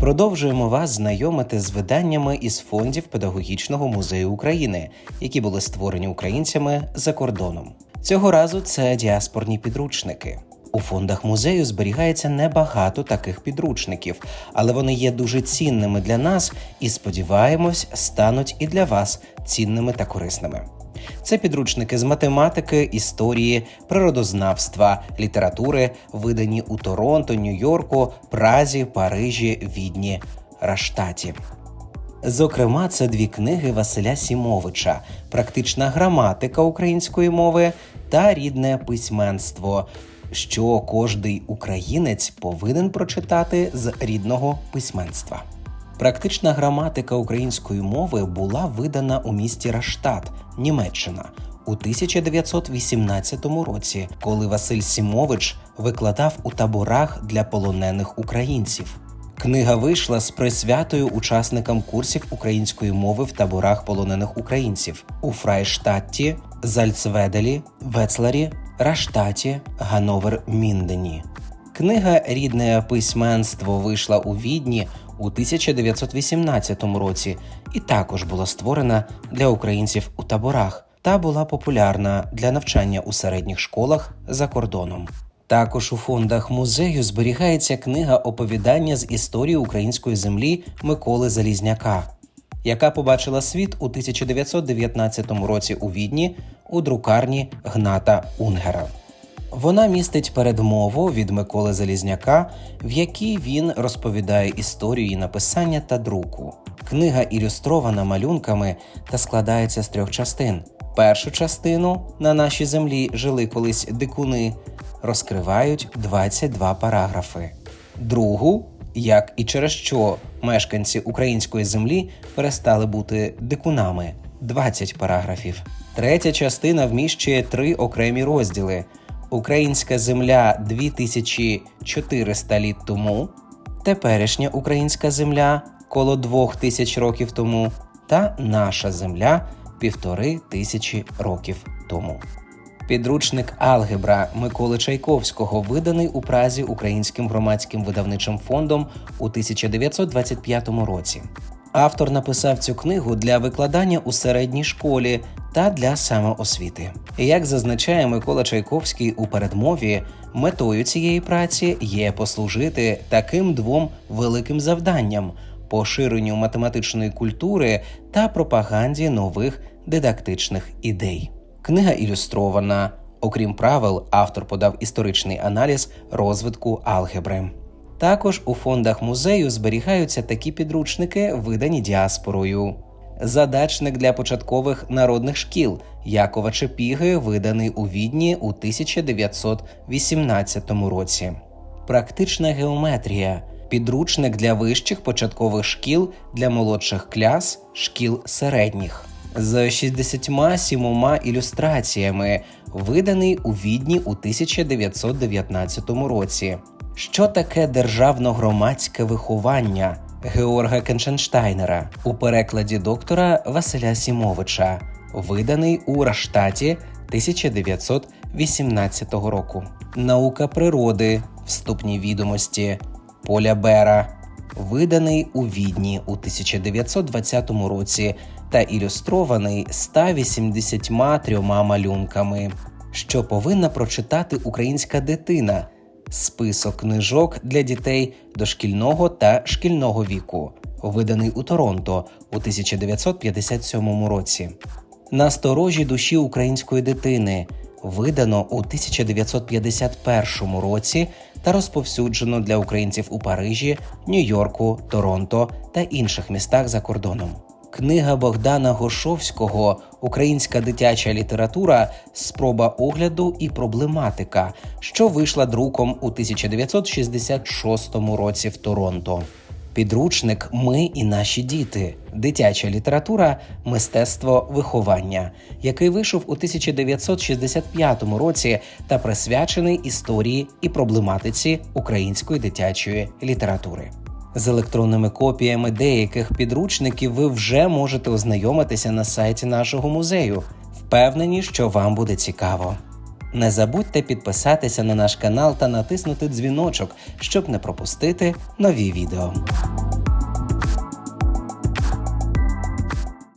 Продовжуємо вас знайомити з виданнями із фондів Педагогічного музею України, які були створені українцями за кордоном. Цього разу це діаспорні підручники. У фондах музею зберігається небагато таких підручників, але вони є дуже цінними для нас і, сподіваємось, стануть і для вас цінними та корисними. Це підручники з математики, історії, природознавства, літератури, видані у Торонто, Нью-Йорку, Празі, Парижі, Відні, Раштаті. Зокрема, це дві книги Василя Сімовича: Практична граматика української мови та рідне письменство, що кожний українець повинен прочитати з рідного письменства. Практична граматика української мови була видана у місті Раштат, Німеччина, у 1918 році, коли Василь Сімович викладав у таборах для полонених українців. Книга вийшла з присвятою учасникам курсів української мови в таборах полонених українців у Фрайштатті, Зальцведелі, Вецларі, Раштаті, Гановер Міндені. Книга Рідне письменство вийшла у Відні у 1918 році і також була створена для українців у таборах та була популярна для навчання у середніх школах за кордоном. Також у фондах музею зберігається книга оповідання з історії української землі Миколи Залізняка, яка побачила світ у 1919 році у Відні у друкарні Гната Унгера. Вона містить передмову від Миколи Залізняка, в якій він розповідає історію її написання та друку. Книга ілюстрована малюнками та складається з трьох частин. Першу частину на нашій землі жили колись дикуни, розкривають 22 параграфи. Другу, як і через що мешканці української землі перестали бути дикунами 20 параграфів. Третя частина вміщує три окремі розділи: Українська земля 2400 літ тому, теперішня українська земля коло 2000 років тому, та наша земля півтори тисячі років тому. Підручник Алгебра Миколи Чайковського виданий у Празі Українським громадським видавничим фондом у 1925 році. Автор написав цю книгу для викладання у середній школі та для самоосвіти. Як зазначає Микола Чайковський у передмові, метою цієї праці є послужити таким двом великим завданням поширенню математичної культури та пропаганді нових дидактичних ідей. Книга ілюстрована. Окрім правил, автор подав історичний аналіз розвитку алгебри. Також у фондах музею зберігаються такі підручники, видані діаспорою. Задачник для початкових народних шкіл Якова Чепіги, виданий у Відні у 1918 році. Практична геометрія підручник для вищих початкових шкіл для молодших кляс, шкіл середніх з 67 ілюстраціями, виданий у Відні у 1919 році. Що таке державно-громадське виховання Георга Кеншенштайнера у перекладі доктора Василя Сімовича, виданий у Раштаті 1918 року. Наука природи, вступні відомості Поля Бера, виданий у Відні у 1920 році та ілюстрований 183 малюнками, що повинна прочитати українська дитина, список книжок для дітей дошкільного та шкільного віку, виданий у Торонто у 1957 році. Насторожі душі української дитини видано у 1951 році та розповсюджено для українців у Парижі, Нью-Йорку, Торонто та інших містах за кордоном. Книга Богдана Гошовського Українська дитяча література, спроба огляду і проблематика, що вийшла друком у 1966 році в Торонто. Підручник Ми і наші діти, дитяча література, мистецтво виховання, який вийшов у 1965 році та присвячений історії і проблематиці української дитячої літератури. З електронними копіями деяких підручників ви вже можете ознайомитися на сайті нашого музею. Впевнені, що вам буде цікаво. Не забудьте підписатися на наш канал та натиснути дзвіночок, щоб не пропустити нові відео.